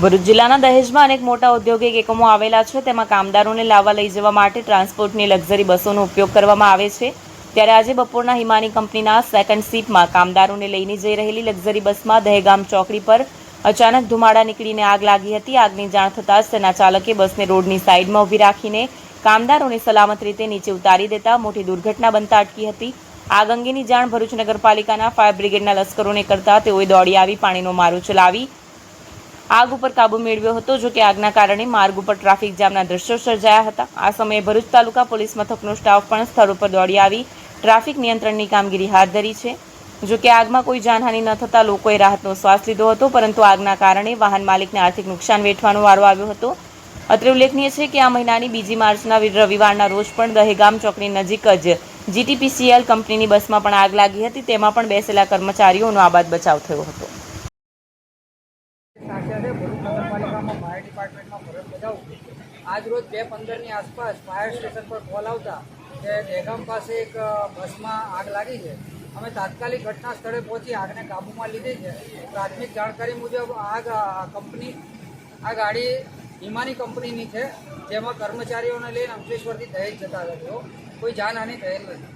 ભરૂચ જિલ્લાના દહેજમાં અનેક મોટા ઔદ્યોગિક એકમો આવેલા છે. તેમાં કામદારોને લાવવા લઈ જવા માટે ટ્રાન્સપોર્ટની લક્ઝરી બસોનો ઉપયોગ કરવામાં આવે છે. ત્યારે આજે બપોરના હિમાની કંપનીના સેકન્ડ સીટમાં કામદારોને લઈને જઈ રહેલી લક્ઝરી બસમાં દહેગામ ચોકડી પર અચાનક ધુમાડા નીકળીને આગ લાગી હતી. આગની જાણ થતાં જ તેના ચાલકે બસને રોડની સાઈડમાં ઊભી રાખીને કામદારોને સલામત રીતે નીચે ઉતારી દેતા મોટી દુર્ઘટના બનતા અટકી હતી. આગ અંગેની જાણ ભરૂચ નગરપાલિકાના ફાયર બ્રિગેડના લશ્કરોને કરતા તેઓએ દોડી આવી પાણીનો મારો ચલાવી આગ ઉપર કાબુ મેળવ્યો હતો, જો કે આગના કારણે માર્ગ ઉપર ટ્રાફિક જામના દ્રશ્યો સર્જાયા હતા. આ સમયે ભરૂચ તાલુકા પોલીસ મથકનો સ્ટાફ પણ સ્થળ ઉપર દોડી આવી ટ્રાફિક નિયંત્રણની કામગીરી હાથ ધરી છે. જો કે આગમાં કોઈ જાનહાનિ ન થતાં લોકોએ રાહતનો શ્વાસ લીધો હતો, પરંતુ આગના કારણે વાહન માલિકને આર્થિક નુકસાન વેઠવાનો વારો આવ્યો હતો. અત્રે ઉલ્લેખનીય છે કે આ મહિનાની બીજી માર્ચના રવિવારના રોજ પણ દહેગામ ચોકની નજીક જ જીટીપીસીએલ કંપનીની બસમાં પણ આગ લાગી હતી. તેમાં પણ બેસેલા કર્મચારીઓનો આબાદ બચાવ થયો હતો. છે, ભરૂચ નગરપાલિકામાં ફાયર ડિપાર્ટમેન્ટમાં ફરજ બજાવું આજરોજ આજ રોજ બે પંદરની આસપાસ ફાયર સ્ટેશન પર કોલ આવતા કે દહેગામ પાસે એક બસમાં આગ લાગી છે. અમે તાત્કાલિક ઘટના સ્થળે પહોંચી આગને કાબૂમાં લીધી છે. પ્રાથમિક જાણકારી મુજબ આગ કંપની, આ ગાડી હિમાની કંપનીની છે, જેમાં કર્મચારીઓને લઈને અંકલેશ્વરથી દહેજ જતા હતા કોઈ જાનહાનિ થયેલ નથી.